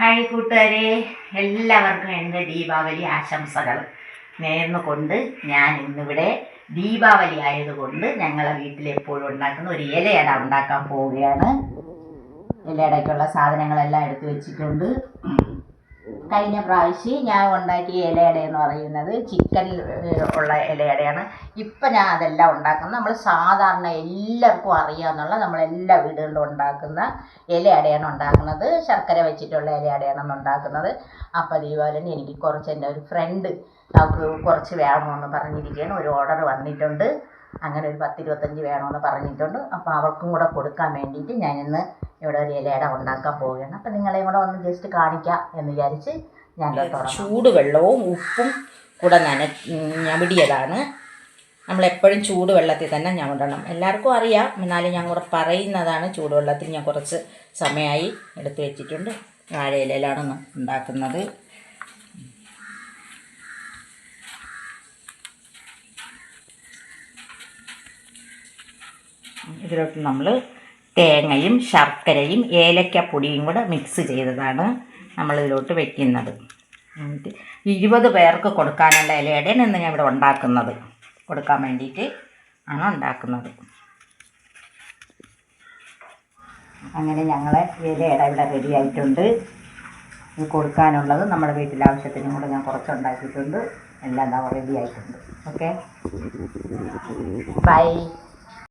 Hi കൂട്ടുകാരെ എല്ലാവർക്കും എന്റെ ദീപാവലി ആശംസകൾ നേർന്നുകൊണ്ട് ഞാൻ ഇന്നിവിടെ ദീപാവലി ആയതുകൊണ്ട് ഞങ്ങളെ വീട്ടിൽ എപ്പോഴും ഉണ്ടാക്കുന്ന ഒരു ഇലയട ഉണ്ടാക്കാൻ പോവുകയാണ്. ഇലയടയ്ക്കുള്ള സാധനങ്ങളെല്ലാം എടുത്തു വെച്ചിട്ടുണ്ട്. കഴിഞ്ഞ പ്രാവശ്യം ഞാൻ ഉണ്ടാക്കിയ ഇലയട എന്ന് പറയുന്നത് ചിക്കൻ ഉള്ള ഇലയടയാണ്. ഇപ്പം ഞാൻ അതെല്ലാം ഉണ്ടാക്കുന്നത്. നമ്മൾ സാധാരണ എല്ലാവർക്കും അറിയാമെന്നുള്ള നമ്മളെല്ലാ വീടുകളിലും ഉണ്ടാക്കുന്ന ഇലയടയാണ് ഉണ്ടാക്കുന്നത്. ശർക്കര വെച്ചിട്ടുള്ള ഇലയടയാണ് ഉണ്ടാക്കുന്നത്. അപ്പോൾ ദീപാവലി എനിക്ക് കുറച്ച് എന്റെ ഒരു ഫ്രണ്ട് അവർക്ക് കുറച്ച് വേണമെന്ന് പറഞ്ഞിരിക്കുകയാണ്. ഒരു ഓർഡർ വന്നിട്ടുണ്ട്. അങ്ങനെ ഒരു പത്തിരുപത്തഞ്ച് വേണമെന്ന് പറഞ്ഞിട്ടുണ്ട്. അപ്പോൾ അവർക്കും കൂടെ കൊടുക്കാൻ വേണ്ടിയിട്ട് ഞാനിന്ന് ഇവിടെ ഒരു ഇലയട ഉണ്ടാക്കാൻ പോവുകയാണ്. അപ്പം നിങ്ങളെയും കൂടെ ഒന്ന് ജസ്റ്റ് കാണിക്കാം എന്ന് വിചാരിച്ച് ഞാൻ ചൂടുവെള്ളവും ഉപ്പും കൂടെ നന ഞവിടിയതാണ്. നമ്മളെപ്പോഴും ചൂടുവെള്ളത്തിൽ തന്നെ ഞവിടണം. എല്ലാവർക്കും അറിയാം. എന്നാലും ഞാൻ കൂടെ പറയുന്നതാണ് ചൂടുവെള്ളത്തിൽ ഞാൻ കുറച്ച് സമയമായി എടുത്തു വെച്ചിട്ടുണ്ട്. വാഴയിലാണ് ഉണ്ടാക്കുന്നത്. ഇതിലോട്ട് നമ്മൾ തേങ്ങയും ശർക്കരയും ഏലക്കപ്പൊടിയും കൂടെ മിക്സ് ചെയ്തതാണ് നമ്മളിതിലോട്ട് വെക്കുന്നത്. ഇരുപത് പേർക്ക് കൊടുക്കാനുള്ള ഇലയുടെയാണ് ഇന്ന് ഞാൻ ഇവിടെ ഉണ്ടാക്കുന്നത്. കൊടുക്കാൻ വേണ്ടിയിട്ട് ആണ് ഉണ്ടാക്കുന്നത്. അങ്ങനെ ഞങ്ങളെ ഇലയുടെ ഇവിടെ റെഡി ആയിട്ടുണ്ട്. ഇത് കൊടുക്കാനുള്ളത് നമ്മുടെ വീട്ടിലെ ആവശ്യത്തിനും കൂടെ ഞാൻ കുറച്ച് ഉണ്ടാക്കിയിട്ടുണ്ട് എല്ലാം റെഡി ആയിട്ടുണ്ട്. Okay bye